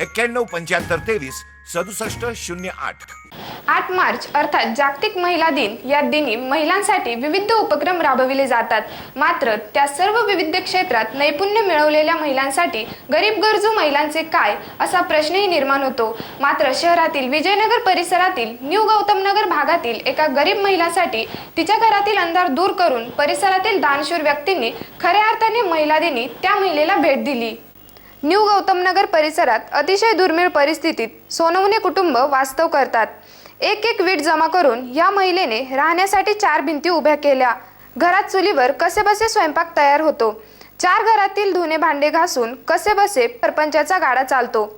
एक्क्याण्णव पंच्याहत्तर तेवीस सदुसष्ट शून्य आठ. आठ मार्च अर्थात जागतिक महिला दिन. या दिनी महिलांसाठी विविध उपक्रम राबविले जातात. मात्र त्या सर्व विविध क्षेत्रात नैपुण्य मिळवलेल्या महिलांसाठी गरीब गरजू महिलांचे काय असा प्रश्नही निर्माण होतो. मात्र शहरातील विजयनगर परिसरातील न्यू गौतम नगर भागातील एका गरीब महिलासाठी तिच्या घरातील अंधार दूर करून परिसरातील दानशूर व्यक्तींनी खऱ्या अर्थाने महिला दिनी त्या महिलेला भेट दिली. न्यू गौतमनगर परिसरात अतिशय दुर्मिळ परिस्थितीत सोनवणे कुटुंब वास्तव करतात. एक एक वीट जमा करून या महिलेने राहण्यासाठी चार भिंती उभ्या केल्या. घरात चुलीवर कसेबसे स्वयंपाक तयार होतो. चार घरातील धुणे भांडे घासून कसेबसे सरपंचाचा गाडा चालतो.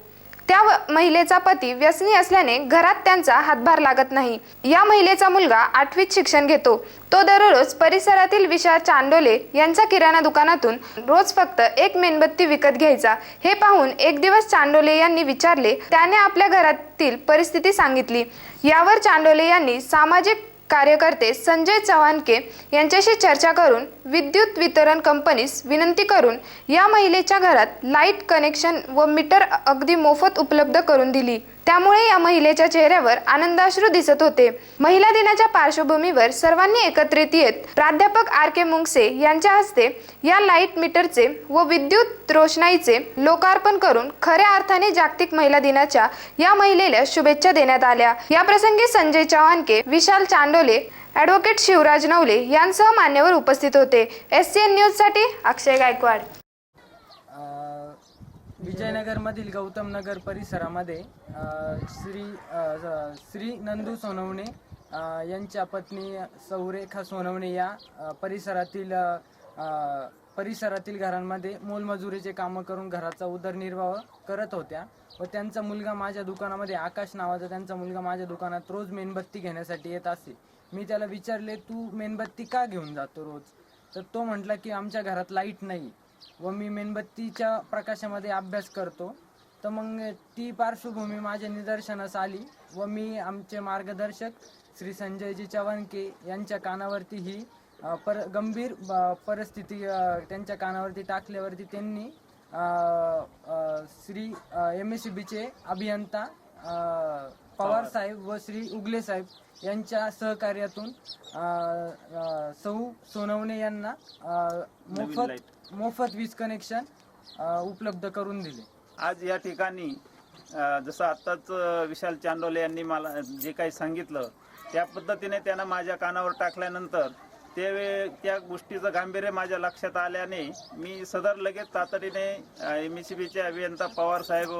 त्या व- महिलेचा पती व्यसनी असल्याने घरात त्यांचा हातभार लागत नाही. या महिलेचा मुलगा आठवीत शिक्षण घेतो. तो दररोज परिसरातील विशाल चांडोले यांचा किराणा दुकानातून रोज फक्त एक मेणबत्ती विकत घ्यायचा. हे पाहून एक दिवस चांडोले यांनी विचारले त्याने आपल्या घरातील परिस्थिती सांगितली. यावर चांडोले यांनी सामाजिक कार्यकर्ते संजय चव्हाणके यांच्याशी चर्चा करून विद्युत वितरण कंपनीस विनंती करून या महिलेच्या घरात लाइट कनेक्शन व मीटर अगदी मोफत उपलब्ध करून दिली. त्यामुळे या महिलेच्या चेहऱ्यावर आनंदाश्रू दिसत होते. महिला दिनाच्या पार्श्वभूमीवर सर्वांनी एकत्रित येत प्राध्यापक आर के मुंगसे यांच्या हस्ते या लाइट मीटरचे व विद्युत रोषणाईचे लोकार्पण करून खऱ्या अर्थाने जागतिक महिला दिनाच्या या महिलेला शुभेच्छा देण्यात आल्या. या प्रसंगी संजय चव्हाणके विशाल चांडोले ॲडव्होकेट शिवराज नवले यांसह मान्यवर उपस्थित होते. एस सी एन न्यूजसाठी अक्षय गायकवाड. विजयनगरमधील गौतम नगर परिसरामध्ये श्री अ, श्री नंदू सोनवणे अ, यांच्या पत्नी सौरेखा सोनवणे या अ, परिसरातील अ, अ, परिसरातील घरांमध्ये मोलमजुरीचे कामं करून घराचा उदरनिर्वाह करत होत्या व त्यांचा मुलगा माझ्या दुकानामध्ये आकाश नावाचा त्यांचा मुलगा माझ्या दुकानात रोज मेणबत्ती घेण्यासाठी येत असे. मी त्याला विचारले तू मेणबत्ती का घेऊन जातो रोज? तर तो म्हटला की आमच्या घरात लाइट नाही. व मी मेणबत्तीच्या प्रकाशामध्ये अभ्यास करतो. तर मग ती पार्श्वभूमी माझ्या निदर्शनास आली व मी आमचे मार्गदर्शक श्री संजयजी चव्हाणके यांच्या कानावरती ही पर गंभीर परिस्थिती त्यांच्या कानावरती टाकल्यावरती त्यांनी श्री एम एस सी बीचे अभियंता पवार साहेब व श्री उगले साहेब यांच्या सहकार्यातून सौ सोनवणे यांना मोफत मोफत वीज कनेक्शन उपलब्ध करून दिले. आज या ठिकाणी जसं आत्ताच विशाल चांडोले यांनी मला जे काही सांगितलं त्या पद्धतीने त्यानं माझ्या कानावर टाकल्यानंतर ते वे- त्या गोष्टीचं गांभीर्य माझ्या लक्षात आल्याने मी सदर लगेच तातडीने एम एस सी बीचे अभियंता पवार साहेब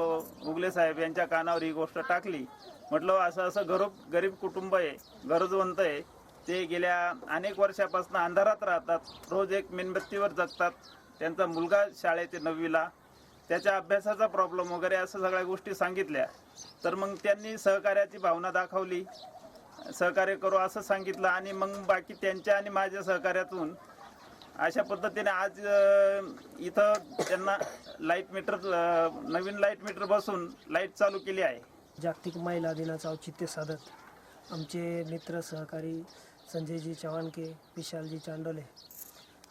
उगले साहेब यांच्या कानावर ही गोष्ट टाकली. म्हटलं असं असं गरीब गरीब कुटुंब आहे गरजवंत आहे ते गेल्या अनेक वर्षापासून अंधारात राहतात रोज एक मेणबत्तीवर जगतात. त्यांचा मुलगा शाळेत आहे नववीला. त्याच्या अभ्यासाचा प्रॉब्लेम वगैरे असं सगळ्या गोष्टी सांगितल्या. तर मग त्यांनी सहकार्याची भावना दाखवली. सहकार्य करू असं सांगितलं आणि मग बाकी त्यांच्या आणि माझ्या सहकार्यातून अशा पद्धतीने आज इथं त्यांना लाइट मीटर नवीन लाइट मीटर बसून लाइट चालू केली आहे. जागतिक महिला दिनाचं औचित्य साधत आमचे मित्र सहकारी संजयजी चव्हाणके विशालजी चांडोले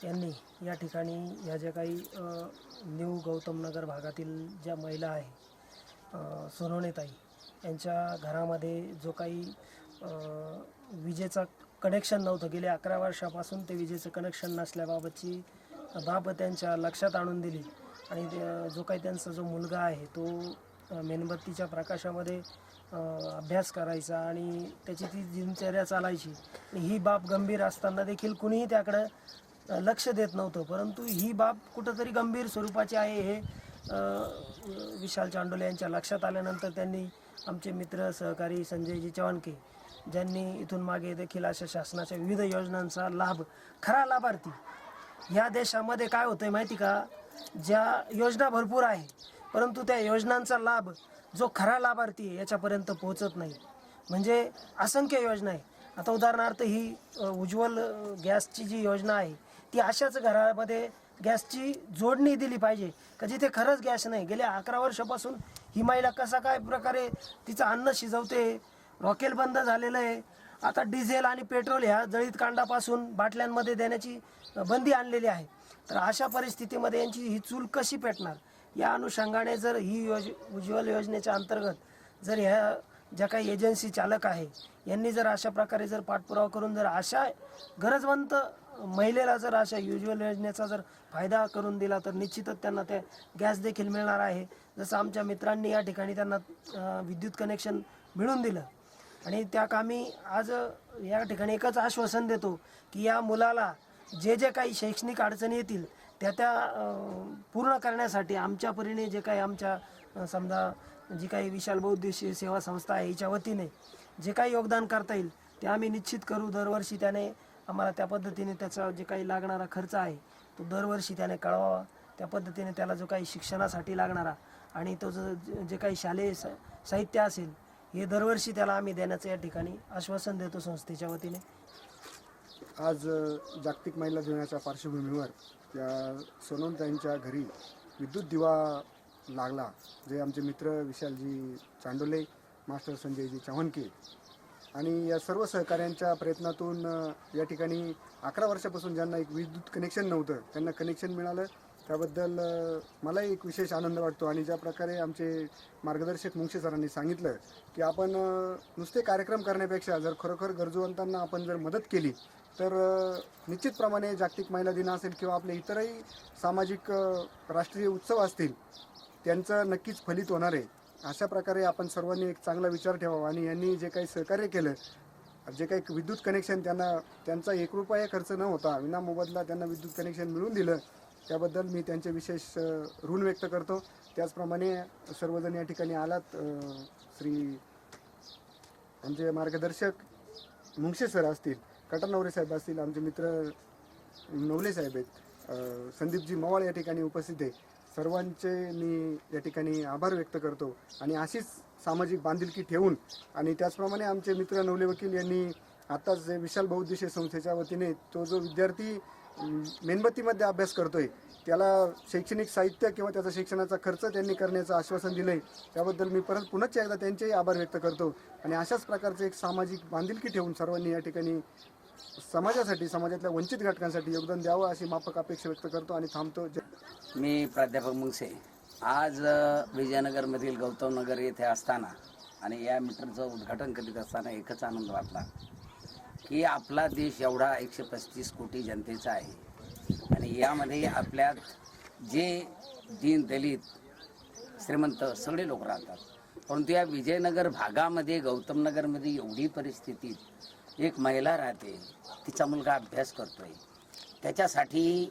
यांनी या ठिकाणी ह्या ज्या काही न्यू गौतमनगर भागातील ज्या महिला आहे सोनवणेताई यांच्या घरामध्ये जो काही विजेचा कनेक्शन नव्हतं. गेल्या अकरा वर्षापासून ते विजेचं कनेक्शन नसल्याबाबतची बाब त्यांच्या लक्षात आणून दिली. आणि जो काही त्यांचा जो मुलगा आहे तो मेणबत्तीच्या प्रकाशामध्ये अभ्यास करायचा आणि त्याची ती दिनचर्या चालायची. ही बाब गंभीर असताना देखील कुणीही त्याकडं लक्ष देत नव्हतं. परंतु ही बाब कुठंतरी गंभीर स्वरूपाची आहे हे विशाल चांडोले यांच्या लक्षात आल्यानंतर त्यांनी आमचे मित्र सहकारी संजयजी चव्हाणके ज्यांनी इथून मागे देखील अशा शासनाच्या विविध योजनांचा लाभ खरा लाभार्थी. ह्या देशामध्ये काय होतं आहे माहिती का? ज्या योजना भरपूर आहे परंतु त्या योजनांचा लाभ जो खरा लाभार्थी आहे याच्यापर्यंत पोहोचत नाही. म्हणजे असंख्य योजना आहे. आता उदाहरणार्थ ही उज्ज्वल गॅसची जी योजना आहे ती अशाच घरामध्ये गॅसची जोडणी दिली पाहिजे का जिथे खरंच गॅस नाही. गेल्या अकरा वर्षापासून ही महिला कसा काय प्रकारे तिचं अन्न शिजवते रॉकेल बंद झालेलं आहे. आता डिझेल आणि पेट्रोल ह्या जळीत कांडापासून बाटल्यांमध्ये देण्याची बंदी आणलेली आहे. तर अशा परिस्थितीमध्ये यांची ही चूल कशी पेटणार? या अनुषंगाने जर ही योज उज्ज्वल योजनेच्या अंतर्गत जर ह्या ज्या काही एजन्सी चालक आहे यांनी जर अशा प्रकारे जर पाठपुरावा करून जर अशा गरजवंत महिलेला जर अशा युज्युअल योजनेचा जर फायदा करून दिला तर निश्चितच त्यांना ते गॅस देखील मिळणार आहे. जसं आमच्या मित्रांनी या ठिकाणी त्यांना विद्युत कनेक्शन मिळून दिलं. आणि त्या कामी आज या ठिकाणी एकच आश्वासन देतो की या मुलाला जे जे काही शैक्षणिक अडचणी येतील त्या त्या पूर्ण करण्यासाठी आमच्या परीने जे काही आमच्या समजा जी काही विशाल बौद्ध सेवा संस्था आहे हिच्या वतीने जे काही योगदान करता येईल ते आम्ही निश्चित करू. दरवर्षी त्याने आम्हाला त्या पद्धतीने त्याचा जे काही लागणारा खर्च आहे तो दरवर्षी त्याने कळवावा. त्या पद्धतीने त्याला जो काही शिक्षणासाठी लागणारा आणि तो जो जे काही शालेय सा- साहित्य असेल हे दरवर्षी त्याला आम्ही देण्याचं या ठिकाणी आश्वासन देतो संस्थेच्या वतीने. आज जागतिक महिला दिनाच्या पार्श्वभूमीवर त्या सोनमताईंच्या घरी विद्युत दिवा लागला. जे आमचे मित्र विशालजी चांडोले मास्टर संजयजी चव्हाणके आणि या सर्व सहकाऱ्यांच्या प्रयत्नातून या ठिकाणी अकरा वर्षापासून ज्यांना एक विद्युत कनेक्शन नव्हतं त्यांना कनेक्शन मिळालं. त्याबद्दल मलाही एक विशेष आनंद वाटतो आणि ज्या प्रकारे आमचे मार्गदर्शक मुंगशे सरांनी सांगितलं की आपण नुसते कार्यक्रम करण्यापेक्षा जर खरोखर गरजूवंतांना आपण जर मदत केली तर निश्चितप्रमाणे जागतिक महिला दिन असेल किंवा आपले इतरही सामाजिक राष्ट्रीय उत्सव असतील त्यांचं नक्कीच फलित होणार आहे. अशा प्रकारे आपण सर्वांनी एक चांगला विचार ठेवावा आणि यांनी जे काही सहकार्य केलं जे काही विद्युत कनेक्शन त्यांना त्यांचा एक रुपया खर्च न होता विना मोबदला त्यांना विद्युत कनेक्शन मिळून दिलं त्याबद्दल मी त्यांचे विशेष ऋण व्यक्त करतो. त्याचप्रमाणे सर्वजण या ठिकाणी आलात श्री आमचे मार्गदर्शक मुंगशे सर असतील कटानवरे साहेब असतील आमचे मित्र नवले साहेब आहेत संदीपजी मवाळ या ठिकाणी उपस्थित आहे. सर्वांचे मी या ठिकाणी आभार व्यक्त करतो. आणि अशीच सामाजिक बांधिलकी ठेवून आणि त्याचप्रमाणे आमचे मित्र नवले वकील यांनी आत्ताच जे विशाल बौद्धिशे संस्थेच्या वतीने तो जो विद्यार्थी मेणबत्तीमध्ये अभ्यास करतोय त्याला शैक्षणिक साहित्य किंवा त्याचा शिक्षणाचा खर्च त्यांनी करण्याचं आश्वासन दिलंय त्याबद्दल मी परत पुनश्च एकदा त्यांचेही आभार व्यक्त करतो. आणि अशाच प्रकारचे एक सामाजिक बांधिलकी ठेवून सर्वांनी या ठिकाणी समाजासाठी समाजातल्या वंचित घटकांसाठी योगदान द्यावं अशी माफक अपेक्षा व्यक्त करतो आणि थांबतो. मी प्राध्यापक मुंगसे. आज विजयनगरमधील गौतम नगर येथे असताना आणि या मीटरचं उद्घाटन करीत असताना एकच आनंद वाटला की आपला देश एवढा एकशे पस्तीस कोटी जनतेचा आहे. आणि यामध्ये आपल्यात जे दीन दलित श्रीमंत सगळे लोक राहतात. परंतु या विजयनगर भागामध्ये गौतम नगरमध्ये एवढी परिस्थिती एक महिला राहते. तिचा मुलगा अभ्यास करतोय. त्याच्यासाठी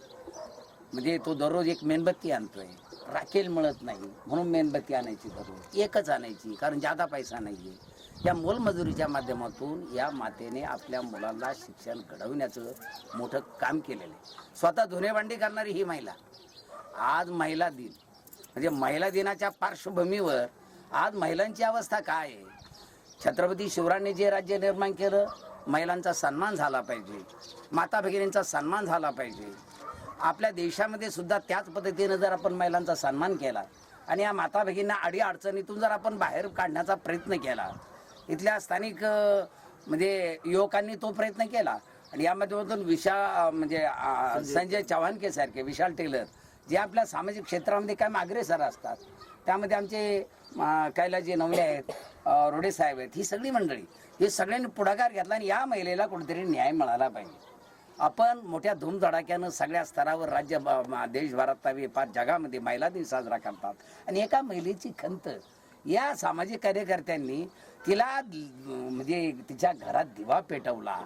म्हणजे तो दररोज एक मेणबत्ती आणतोय. राखेल मिळत नाही. म्हणून मेणबत्ती आणायची दररोज. एकच आणायची कारण जादा पैसा नाही आहे या मोलमजुरीच्या माध्यमातून या मातेने आपल्या मुलाला शिक्षण घडवण्याचं मोठं काम केलेलं आहे. स्वतः धुणे करणारी ही महिला. आज महिला दिन. म्हणजे महिला दिनाच्या पार्श्वभूमीवर आज महिलांची अवस्था काय आहे? छत्रपती शिवरायांनी जे राज्य निर्माण केलं महिलांचा सन्मान झाला पाहिजे. माता भगिनींचा सन्मान झाला पाहिजे. आपल्या देशामध्ये सुद्धा त्याच पद्धतीनं जर आपण महिलांचा सन्मान केला आणि या माता भगिनींना अडी अडचणीतून जर आपण बाहेर काढण्याचा प्रयत्न केला इथल्या स्थानिक म्हणजे युवकांनी तो प्रयत्न केला आणि यामध्ये विशा अ, म्हणजे संजय चव्हाणके सारखे विशाल टेलर जे आपल्या सामाजिक क्षेत्रामध्ये कायम अग्रेसर असतात. त्यामध्ये आमचे कैलाजी नवले आहेत रोडे साहेब आहेत ही सगळी मंडळी. हे सगळ्यांनी पुढाकार घेतला आणि या महिलेला कुठेतरी न्याय मिळाला पाहिजे. आपण मोठ्या धूमधडाक्यानं सगळ्या स्तरावर राज्य देशभरात फार जगामध्ये महिला दिन साजरा करतात. आणि एका महिलेची खंत या सामाजिक कार्यकर्त्यांनी तिला म्हणजे तिच्या घरात दिवा पेटवला.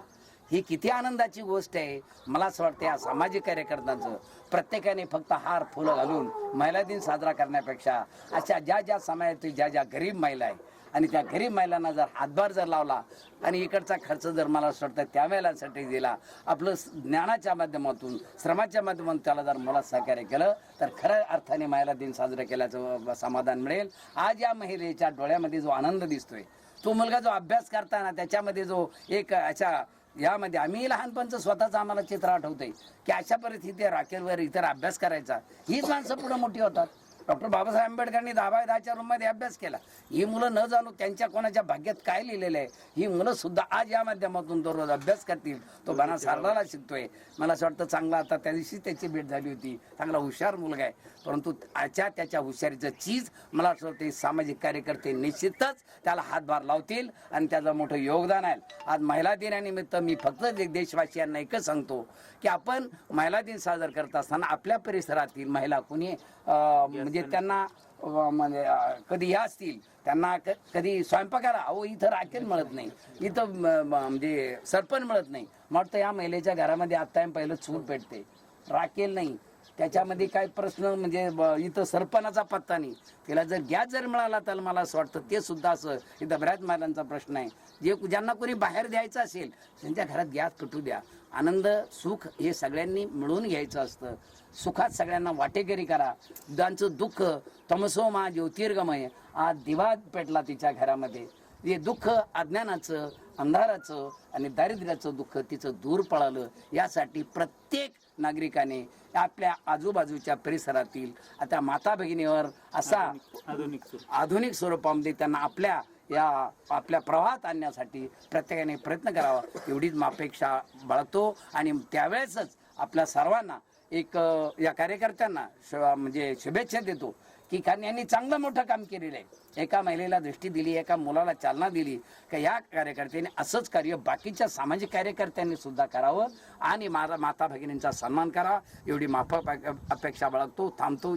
ही किती आनंदाची गोष्ट आहे. मला असं वाटतं या सामाजिक कार्यकर्त्यांचं प्रत्येकाने फक्त हार फुलं घालून महिला दिन साजरा करण्यापेक्षा अशा ज्या ज्या समाजातील ज्या ज्या गरीब महिला आहे आणि त्या गरीब महिलांना जर हातभार जर लावला आणि इकडचा खर्च जर मला असं वाटतं त्यावेळेलासाठी दिला आपलं ज्ञानाच्या माध्यमातून श्रमाच्या माध्यमातून त्याला जर मला सहकार्य केलं तर खऱ्या अर्थाने महिला दिन साजरा केल्याचं समाधान मिळेल. आज या महिलेच्या डोळ्यामध्ये जो आनंद दिसतोय तो मुलगा जो अभ्यास करताना त्याच्यामध्ये जो एक अशा यामध्ये आम्ही लहानपणचं स्वतःचं आम्हाला चित्र आठवतंय की अशा परिस्थिती राखेलवर इतर अभ्यास करायचा हीच माणसं पुढे मोठी होतात. डॉक्टर बाबासाहेब आंबेडकरांनी दहा बाय दहाच्या रूममध्ये अभ्यास केला. ही मुलं न जाणू त्यांच्या कोणाच्या भाग्यात काय लिहिलेलं आहे? ही मुलं सुद्धा आज या माध्यमातून दररोज अभ्यास करतील. तो बना सारदाला शिकतोय. मला असं वाटतं चांगला आता त्या दिवशी त्याची भेट झाली होती. चांगला हुशार मुलगा आहे. परंतु आजच्या त्याच्या हुशारीचं चीज मला असं वाटतं सामाजिक कार्यकर्ते निश्चितच त्याला हातभार लावतील आणि त्याचं मोठं योगदान आहे. आज महिला दिनानिमित्त मी फक्त देशवासियांना एकच सांगतो की आपण महिला दिन साजरा करत असताना आपल्या परिसरातील महिला कोणी म्हणजे त्यांना म्हणजे कधी या असतील त्यांना कधी स्वयंपाकाला अहो इथं राखेल मिळत नाही. इथं म्हणजे सरपण मिळत नाही. मला वाटतं या महिलेच्या घरामध्ये आता पहिलं चूल पेटते. राखेल नाही. त्याच्यामध्ये काय प्रश्न म्हणजे इथं सरपणाचा पत्ता नाही. तिला जर गॅस जर मिळाला तर मला असं वाटतं ते सुद्धा असं इथं बऱ्याच महिलांचा प्रश्न आहे. जे ज्यांना कोणी बाहेर द्यायचं असेल त्यांच्या घरात गॅस पेटू द्या. आनंद सुख हे सगळ्यांनी मिळून घ्यायचं असतं. सुखात सगळ्यांना वाटेकरी करा. त्यांचं दुःख तमसो मा ज्योतिर्गमय आज दिवा पेटला तिच्या घरामध्ये. हे दुःख अज्ञानाचं अंधाराचं आणि दारिद्र्याचं दुःख तिचं दूर पळालं. यासाठी प्रत्येक नागरिकाने आपल्या आजूबाजूच्या परिसरातील आता माता भगिनीवर असा आधुनिक आधुनिक स्वरूपामध्ये त्यांना आपल्या या आपल्या प्रवाहात आणण्यासाठी प्रत्येकाने प्रयत्न करावा. एवढीच अपेक्षा बाळगतो आणि त्यावेळेसच आपल्या सर्वांना एक या कार्यकर्त्यांना श- म्हणजे शुभेच्छा देतो की कारण यांनी चांगलं मोठं काम केलेलं आहे. एका महिलेला दृष्टी दिली एका मुलाला चालना दिली का या कार्यकर्त्यांनी असंच कार्य बाकीच्या सामाजिक कार्यकर्त्यांनी सुद्धा करावं आणि माझा माता भगिनींचा सन्मान करा. एवढी माफक अपेक्षा बाळगतो थांबतो.